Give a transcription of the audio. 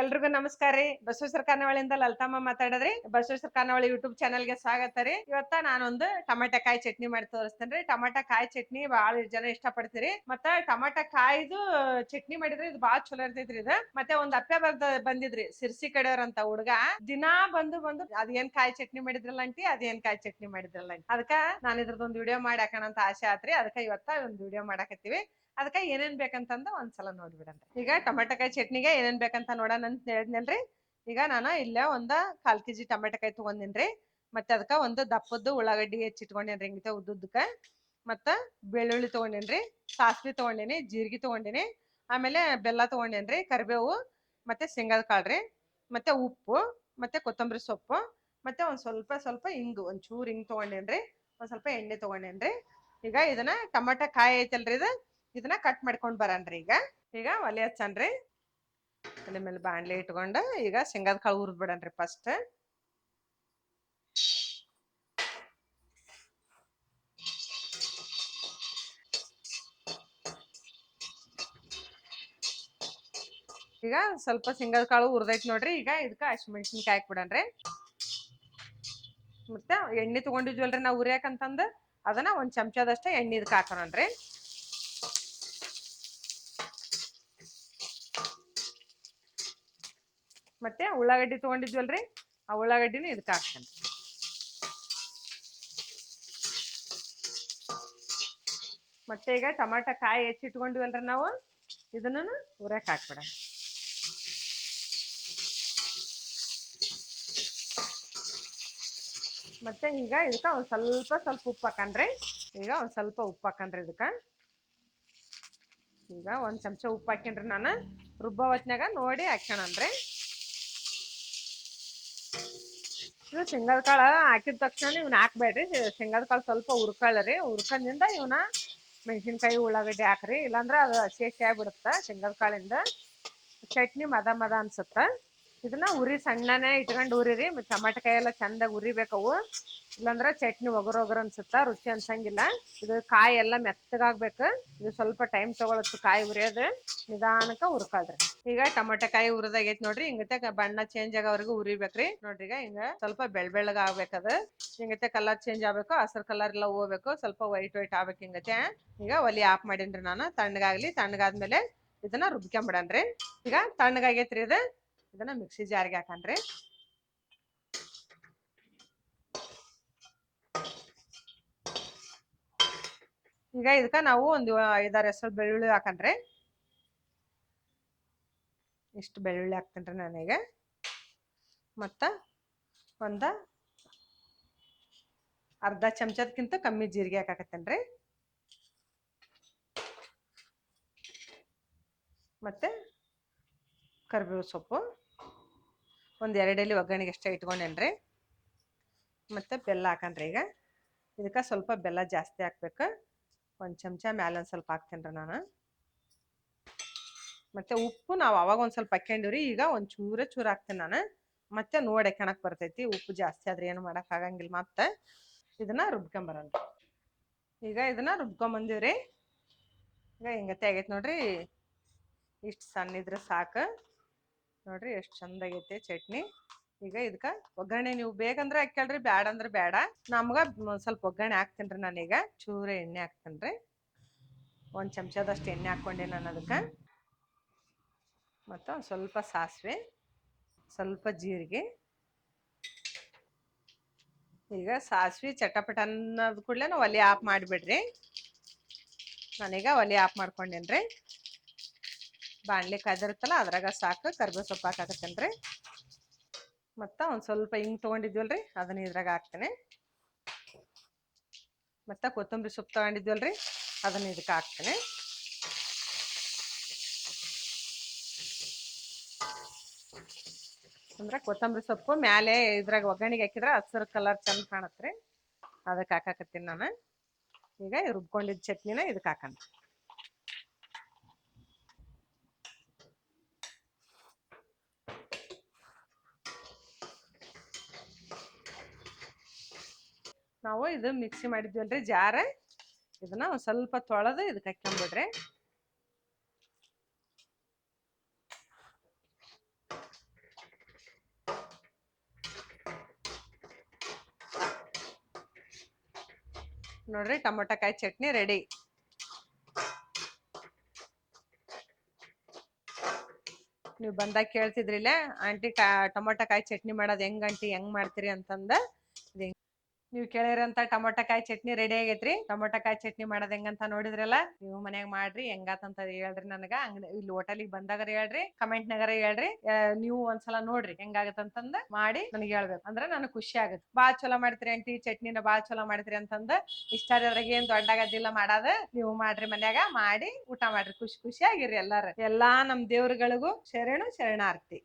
ಎಲ್ರಿಗೂ ನಮಸ್ಕಾರ ರೀ. ಬಸವೇಶ್ವರ ಖಾನಾವಳಿಯಿಂದ ಲಲಿತಮ್ಮ ಮಾತಾಡದ್ರಿ. ಬಸವೇಶ್ವರ ಖಾನಾವಳಿ ಯೂಟ್ಯೂಬ್ ಚಾನಲ್ಗೆ ಸ್ವಾಗತ ರೀ. ಇವತ್ತ ನಾನೊಂದು ಟಮಾಟ ಕಾಯಿ ಚಟ್ನಿ ಮಾಡಿ ತೋರಿಸ್ತೇನೆ ರೀ ಟಮಾಟ ಕಾಯಿ ಚಟ್ನಿ ಬಾಳ ಜನ ಇಷ್ಟ ಪಡ್ತೀರಿ ಮತ್ತ ಟಮಾಟ ಕಾಯಿದು ಚಟ್ನಿ ಮಾಡಿದ್ರೆ ಇದು ಬಾಳ ಚಲೋ ಇರ್ತೈತ್ರಿ ಇದು. ಮತ್ತೆ ಒಂದ್ ಅಪ್ಪೆ ಬರ್ದ ಬಂದಿದ್ರಿ, ಸಿರ್ಸಿ ಕಡೆಯವ್ರಂತ ಹುಡ್ಗ. ದಿನಾ ಬಂದು ಬಂದು ಅದೇನ್ ಕಾಯಿ ಚಟ್ನಿ ಮಾಡಿದ್ರಲ್ಲ ಅಂಟಿ ಅದೇನ್ ಕಾಯಿ ಚಟ್ನಿ ಮಾಡಿದ್ರಲ್ಲ ಅದಕ್ಕ ನಾನು ಇದ್ರದೊಂದು ವಿಡಿಯೋ ಮಾಡಿ ಹಾಕೋಣ ಅಂತ ಆಸೆ ಆತ್ರಿ. ಅದಕ್ಕ ಇವತ್ತ ಒಂದ್ ವಿಡಿಯೋ ಮಾಡಾಕತ್ತೀವಿ ಅದಕ್ಕ ಏನೇನ್ ಬೇಕಂತಂದ ಒಂದ್ಸಲ ನೋಡ್ಬಿಡಂತ ಈಗ ಟಮಾಟಕಾಯಿ ಚಟ್ನಿಗೆ ಏನೇನ್ ಬೇಕಂತ ನೋಡೋಣ ಅಂತ ಹೇಳಿದ್ನಲ್ರಿ. ಈಗ ನಾನು ಇಲ್ಲೇ ಒಂದ ಕಾಲ್ ಕೆಜಿ ಟಮಾಟಕಾಯಿ ತಗೊಂಡಿನ್ರಿ. ಮತ್ತೆ ಅದಕ್ಕ ಒಂದು ದಪ್ಪದ್ದು ಉಳ್ಳಾಗಡ್ಡಿ ಹೆಚ್ಚಿಟ್ಕೊಂಡೇನ್ರಿ ಹಿಂಗಿತ ಉದ್ದುದ್ದಕ್ಕ. ಮತ್ತ ಬೆಳ್ಳುಳ್ಳಿ ತಗೊಂಡೇನ್ರಿ, ಸಾಸ್ವಿ ತಗೊಂಡೇನಿ, ಜೀರಿಗೆ ತಗೊಂಡೇನಿ, ಆಮೇಲೆ ಬೆಲ್ಲ ತಗೊಂಡೇನ್ರಿ, ಕರಿಬೇವು, ಮತ್ತೆ ಶೇಂಗಾದ ಕಾಳ್ರಿ, ಮತ್ತೆ ಉಪ್ಪು, ಮತ್ತೆ ಕೊತ್ತಂಬರಿ ಸೊಪ್ಪು, ಮತ್ತೆ ಒಂದ್ ಸ್ವಲ್ಪ ಸ್ವಲ್ಪ ಹಿಂಗು ಒಂದ್ ಚೂರ್ ಹಿಂಗ್ ತಗೊಂಡೇನ್ರಿ, ಒಂದ್ ಸ್ವಲ್ಪ ಎಣ್ಣೆ ತಗೊಂಡೇನ್ರಿ. ಈಗ ಇದನ್ನ ಟಮಾಟ ಕಾಯಿ ಐತಲ್ರಿ ಇದು. ಇದನ್ನ ಕಟ್ ಮಾಡ್ಕೊಂಡ್ ಬರನ್ರಿ ಈಗ. ಈಗ ಒಲೆ ಹಚ್ಚನ್ರಿ. ಒಲೆ ಮೇಲೆ ಬಾಣ್ಲಿ ಇಟ್ಕೊಂಡು ಈಗ ಶೇಂಗಾದ ಕಾಳು ಹುರಿದ್ ಬಿಡನ್ರಿ ಫಸ್ಟ್ ಈಗ ಸ್ವಲ್ಪ ಶೇಂಗಾದ ಕಾಳು ಹುರಿದೈತಿ ನೋಡ್ರಿ. ಈಗ ಇದಕ್ಕೆ ಹಸಿಮೆಣಸಿನ್ಕಾಯಿ ಹಾಕ್ಬಿಡನ್ರಿ ಮತ್ತೆ ಎಣ್ಣೆ ತಗೊಂಡಿದ್ವಲ್ರಿ ನಾವು ಉರಿಯಾಕಂತಂದು ಅದನ್ನ ಒಂದ್ ಚಮಚದಷ್ಟ ಎಣ್ಣೆ ಇದಕ್ಕೆ ಹಾಕೋಣನ್ರಿ ಮತ್ತೆ ಉಳ್ಳಾಗಡ್ಡಿ ತಗೊಂಡಿದ್ವಲ್ರಿ? ಆ ಉಳ್ಳಾಗಡ್ಡಿನ ಇದಕ್ಕೆ ಹಾಕ್ತೇನೆ. ಮತ್ತೆ ಈಗ ಟಮಾಟ ಕಾಯಿ ಹೆಚ್ಚಿಟ್ಕೊಂಡಿವಲ್ರಿ ನಾವು ಇದನ್ನ ಉರಕ್ ಹಾಕ್ಬಿಡ ಮತ್ತೆ ಈಗ ಇದಕ್ಕ ಒಂದ್ ಸ್ವಲ್ಪ ಸ್ವಲ್ಪ ಉಪ್ಪು ಹಾಕನ್ರಿ ಈಗ ಒಂದ್ ಸ್ವಲ್ಪ ಉಪ್ಪು ಹಾಕನ್ರಿ ಇದಕ್ಕ. ಈಗ ಒಂದ್ ಚಮಚ ಉಪ್ಪು ಹಾಕೇನ್ರಿ ನಾನು, ರುಬ್ಬ ಹೊತ್ನಾಗ ನೋಡಿ ಹಾಕ್ಯಣನ್ರಿ ಇದು ಶೇಂಗಾದ ಕಾಳು ಹಾಕಿದ ತಕ್ಷಣ ಇವ್ನ ಹಾಕ್ಬೇಡ್ರಿ. ಶೇಂಗಾದ ಕಾಳು ಸ್ವಲ್ಪ ಹುರ್ಕೊಳ್ಳ್ರಿ. ಹುರ್ಕೊಂಡಿಂದ ಇವನ್ನ ಮೆಣಸಿನ್ಕಾಯಿ, ಉಳ್ಳಾಗಡ್ಡಿ ಹಾಕ್ರಿ. ಇಲ್ಲಾಂದ್ರ ಅದು ಹಸಿ ಹಸಿ ಆಗ್ಬಿಡುತ್ತ ಶೇಂಗಾದ ಕಾಳಿಂದ. ಚಟ್ನಿ ಮದ ಮದ ಅನ್ಸುತ್ತ. ಇದನ್ನ ಉರಿ ಸಣ್ಣನೆ ಇಟ್ಕೊಂಡು ಉರಿರಿ, ಮತ್ತೆ ಟಮಾಟ ಕಾಯಿ ಎಲ್ಲ ಚಂದಾಗಿ ಉರಿಬೇಕವು. ಇಲ್ಲಾಂದ್ರ ಚಟ್ನಿ ಒಗರ ಒಗರ ಅನ್ಸುತ್ತ, ರುಚಿ ಅನ್ಸಂಗಿಲ್ಲ. ಇದು ಕಾಯಿ ಎಲ್ಲ ಮೆತ್ತಗಾಗ್ಬೇಕು. ಇದು ಸ್ವಲ್ಪ ಟೈಮ್ ತಗೊಳತ್ತು ಕಾಯಿ ಉರಿಯೋದು. ನಿಧಾನಕ್ಕ ಹುರ್ಕೊಳ್ರಿ. ಈಗ ಟಮಾಟ ಕಾಯಿ ಹುರಿದಾಗೈತಿ ನೋಡ್ರಿ ಹಿಂಗತೆ ಬಣ್ಣ ಚೇಂಜ್ ಆಗೋವರೆಗೂ ಉರಿಬೇಕ್ರಿ. ನೋಡ್ರಿ ಈಗ ಹಿಂಗ ಸ್ವಲ್ಪ ಬೆಳ್ ಬೆಳ್ಳಗ ಆಗ್ಬೇಕದ ಹಿಂಗತೆ ಕಲರ್ ಚೇಂಜ್ ಆಗ್ಬೇಕು, ಹಸಿರು ಕಲರ್ ಎಲ್ಲ ಹೋಗ್ಬೇಕು ಸ್ವಲ್ಪ ವೈಟ್ ವೈಟ್ ಆಗ್ಬೇಕು ಹಿಂಗತೆ ಈಗ ಒಲಿ ಆಫ್ ಮಾಡೀನ್ರಿ ನಾನು. ತಣ್ಣಗಾಗ್ಲಿ, ತಣ್ಣಗಾದ್ಮೇಲೆ ಇದನ್ನ ರುಬ್ಕೊಂಬಿಡನ್ರಿ ಈಗ ತಣ್ಣಗಾಗೈತ್ರಿ ಇದು. ಇದನ್ನ ಮಿಕ್ಸಿ ಜಾರಿಗೆ ಹಾಕನ್ರಿ ಈಗ ಇದಕ್ಕ ನಾವು ಒಂದು ಐದಾರು ಹೆಸರು ಬೆಳ್ಳುಳ್ಳಿ ಹಾಕನ್ರಿ ಇಷ್ಟು ಬೆಳ್ಳುಳ್ಳಿ ಹಾಕ್ತೇನ್ರಿ ನಾನೀಗ ಮತ್ತ ಒಂದ ಅರ್ಧ ಚಮಚದಕ್ಕಿಂತ ಕಮ್ಮಿ ಜೀರಿಗೆ ಹಾಕಾಕತ್ತೇನ್ರಿ. ಮತ್ತೆ ಕರಿಬೇವು ಸೊಪ್ಪು. ಒಂದು ಎರಡೆಲ್ಲಿ ಒಗ್ಗರಣೆಗೆ ಅಷ್ಟೇ ಇಟ್ಕೊಂಡೇನ್ರಿ? ಮತ್ತು ಬೆಲ್ಲ ಹಾಕನ್ರಿ ಈಗ. ಇದಕ್ಕೆ ಸ್ವಲ್ಪ ಬೆಲ್ಲ ಜಾಸ್ತಿ ಹಾಕ್ಬೇಕು. ಒಂದು ಚಮಚ ಮ್ಯಾಲೆ ಒಂದು ಸ್ವಲ್ಪ ಹಾಕ್ತೇನ್ರಿ ನಾನು. ಮತ್ತು ಉಪ್ಪು ನಾವು ಅವಾಗ ಒಂದು ಸ್ವಲ್ಪ ಹಾಕ್ಕೊಂಡಿವ್ರಿ ಈಗ ಒಂದು ಚೂರ ಚೂರು ಹಾಕ್ತೇನೆ ನಾನು. ಮತ್ತೆ ನೋಡಿ ಕಣಕ್ ಬರ್ತೈತಿ, ಉಪ್ಪು ಜಾಸ್ತಿ ಆದ್ರೆ ಏನು ಮಾಡಕ್ ಆಗಂಗಿಲ್ಲ ಮತ್ತೆ. ಇದನ್ನ ರುಬ್ಕೊಂಬರೋಣ ಈಗ ಇದನ್ನ ರುಬ್ಕೊಂಬಂದಿವ್ರಿ. ಈಗ ಹಿಂಗತ್ತೆ ಆಗೈತೆ ನೋಡ್ರಿ. ಇಷ್ಟು ಸಣ್ಣ ಇದ್ರೆ ಸಾಕು. ನೋಡ್ರಿ ಎಷ್ಟು ಚಂದ ಆಗೈತೆ ಚಟ್ನಿ. ಈಗ ಇದಕ್ಕ ಒಗ್ಗರಣೆ ನೀವು ಬೇಕಂದ್ರೆ ಹಾಕ್ಯಲ್ರಿ ಬ್ಯಾಡ ಅಂದ್ರೆ ಬೇಡ ನಮ್ಗ ಸ್ವಲ್ಪ ಒಗ್ಗರಣೆ ಹಾಕ್ತೇನ್ರಿ ನಾನೀಗ ಚೂರ ಎಣ್ಣೆ ಹಾಕ್ತೇನ್ರಿ. ಒಂದ್ ಚಮಚದಷ್ಟು ಎಣ್ಣೆ ಹಾಕೊಂಡೆ ನಾನು ಅದಕ್ಕೆ. ಮತ್ತು ಸ್ವಲ್ಪ ಸಾಸಿವೆ, ಸ್ವಲ್ಪ ಜೀರಿಗೆ. ಈಗ ಸಾಸಿವೆ ಚಟಪಟ ಅನ್ನೋದ್ ಕೂಡಲೇ ಒಲೆ ಆಫ್ ಮಾಡಿಬಿಡ್ರಿ. ನಾನೀಗ ಒಲೆ ಆಫ್ ಮಾಡ್ಕೊಂಡೇನ್ರಿ. ಬಾಣ್ಲಿ ಕಾದಿರುತ್ತಲ್ಲ ಅದ್ರಾಗ ಸಾಕು, ಕರ್ಬೇವು ಸೊಪ್ಪು ಹಾಕಾಕತ್ತೇನ್ರಿ ಮತ್ತು ಒಂದು ಸ್ವಲ್ಪ ಹಿಂಗೆ ತೊಗೊಂಡಿದ್ವಲ್ರಿ, ಅದನ್ನ ಇದ್ರಾಗ ಹಾಕ್ತೇನೆ. ಮತ್ತು ಕೊತ್ತಂಬರಿ ಸೊಪ್ಪು ತೊಗೊಂಡಿದ್ವಲ್ರಿ, ಅದನ್ನ ಇದಕ್ಕೆ ಹಾಕ್ತೇನೆ. ಅಂದ್ರೆ ಕೊತ್ತಂಬರಿ ಸೊಪ್ಪು ಮ್ಯಾಲೆ ಇದ್ರಾಗ ಒಗ್ಗರಣೆಗೆ ಹಾಕಿದ್ರೆ ಹಸಿರು ಕಲರ್ ಚಂದ ಕಾಣತ್ರಿ. ಅದಕ್ಕೆ ಹಾಕಕತ್ತೀನಿ ನಾನು. ಈಗ ರುಬ್ಕೊಂಡಿದ್ದ ಚಟ್ನಿನ ಇದಕ್ಕೆ ಹಾಕೋಣ. ನಾವು ಇದು ಮಿಕ್ಸಿ ಮಾಡಿದ್ವಲ್ರಿ ಜಾರೆ. ಇದನ್ನ ಒಂದು ಸ್ವಲ್ಪ ತೊಳೆದು ಇದಕ್ಕೆ ಹಾಕೊಂಬಿಡ್ರಿ ನೋಡ್ರಿ ಟೊಮೊಟೊಕಾಯಿ ಚಟ್ನಿ ರೆಡಿ. ನೀವು ಬಂದಾಗ ಕೇಳ್ತಿದ್ರಿಲ್ಲ ಆಂಟಿ ಕಾ ಟೊಮೊಟೊ ಕಾಯಿ ಚಟ್ನಿ ಮಾಡೋದು ಹೆಂಗ್ ಆಂಟಿ, ಹೆಂಗ್ ಮಾಡ್ತೀರಿ? ಅಂತಂದ. ನೀವು ಕೇಳಿರಂತ ಟೊಮೊಟೊ ಕಾಯಿ ಚಟ್ನಿ ರೆಡಿ ಆಗೈತ್ರಿ. ಟೊಮೊಟೊ ಕಾಯಿ ಚಟ್ನಿ ಮಾಡೋದ್ ಹೆಂಗಂತ ನೋಡಿದ್ರಲ್ಲ, ನೀವು ಮನ್ಯಾಗ ಮಾಡ್ರಿ ಹೆಂಗಾತಂತ ಹೇಳ್ರಿ ನನಗ. ಅಂಗಡಿ ಇಲ್ಲಿ ಹೋಟೆಲಿಗೆ ಬಂದಾಗ ಹೇಳ್ರಿ ಕಮೆಂಟ್ ನಗರ ಹೇಳ್ರಿ. ನೀವು ಒಂದ್ಸಲ ನೋಡ್ರಿ ಹೆಂಗಾಗತ್ತಂತಂದ ಮಾಡಿ ನನಗೆ ಹೇಳ್ಬೇಕು. ಅಂದ್ರೆ ನನಗೆ ಖುಷಿ ಆಗುತ್ತೆ. ಬಾಳ್ ಚಲೋ ಮಾಡ್ತೀರಿ ಆಂಟಿ, ಚಟ್ನಿನ ಬಾಳ್ ಚಲೋ ಮಾಡ್ತೀರಿ ಅಂತಂದ. ಇಷ್ಟ ಅದ್ರಾಗ ಏನ್ ದೊಡ್ಡ ಆಗದಿಲ್ಲ ಮಾಡಾದ. ನೀವು ಮಾಡ್ರಿ ಮನ್ಯಾಗ, ಮಾಡಿ ಊಟ ಮಾಡ್ರಿ. ಖುಷಿ ಖುಷಿಯಾಗಿರಿ ಎಲ್ಲಾರು. ಎಲ್ಲಾ ನಮ್ ದೇವ್ರಗಳಿಗೂ ಶರಣು ಶರಣಾರ್ಥಿ.